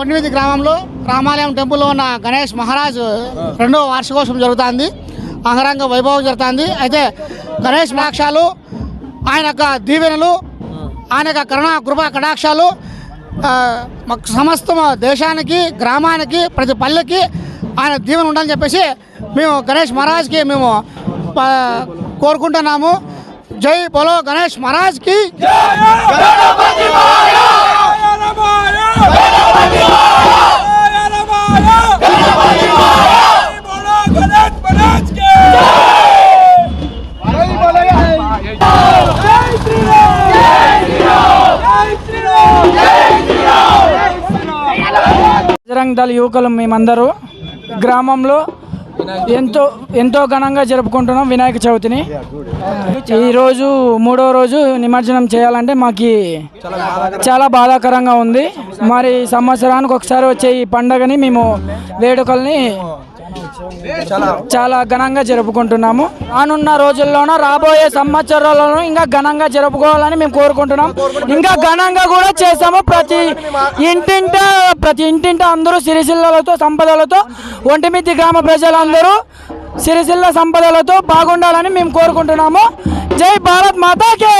కొండవీధి గ్రామంలో రామాలయం టెంపుల్లో ఉన్న గణేష్ మహారాజ్ రెండవ వార్షికోత్సవం జరుగుతుంది. అంగరంగ వైభవం జరుగుతుంది. అయితే గణేష్ మహాక్షాలు ఆయన యొక్క దీవెనలు ఆయన యొక్క కరుణ కృపా కటాక్షాలు సమస్త దేశానికి గ్రామానికి ప్రతి పల్లెకి ఆయన దీవెన ఉండాలని చెప్పేసి మేము గణేష్ మహారాజ్కి మేము కోరుకుంటున్నాము. జై బోలో గణేష్ మహారాజ్కి. బజరంగ్ దళ యువకులు మేమందరూ. గ్రామంలో ఎంతో ఎంతో ఘనంగా జరుపుకుంటున్నాం వినాయక చవితిని. ఈరోజు మూడో రోజు నిమజ్జనం చేయాలంటే మాకు చాలా బాధాకరంగా ఉంది. మరి సంవత్సరానికి ఒకసారి వచ్చే ఈ పండగని మేము వేడుకల్ని చాలా ఘనంగా జరుపుకుంటున్నాము. రానున్న రోజుల్లోనూ రాబోయే సంవత్సరాల్లోనూ ఇంకా ఘనంగా జరుపుకోవాలని మేము కోరుకుంటున్నాం. ఇంకా ఘనంగా కూడా చేస్తాము. ప్రతి ఇంటింట ప్రతి ఇంటింట అందరూ సిరిసిల్లలతో సంపదలతో ఒంటిమిత్తి గ్రామ ప్రజలందరూ సిరిసిల్ల సంపదలతో బాగుండాలని మేము కోరుకుంటున్నాము. జై భారత్ మాతాకే!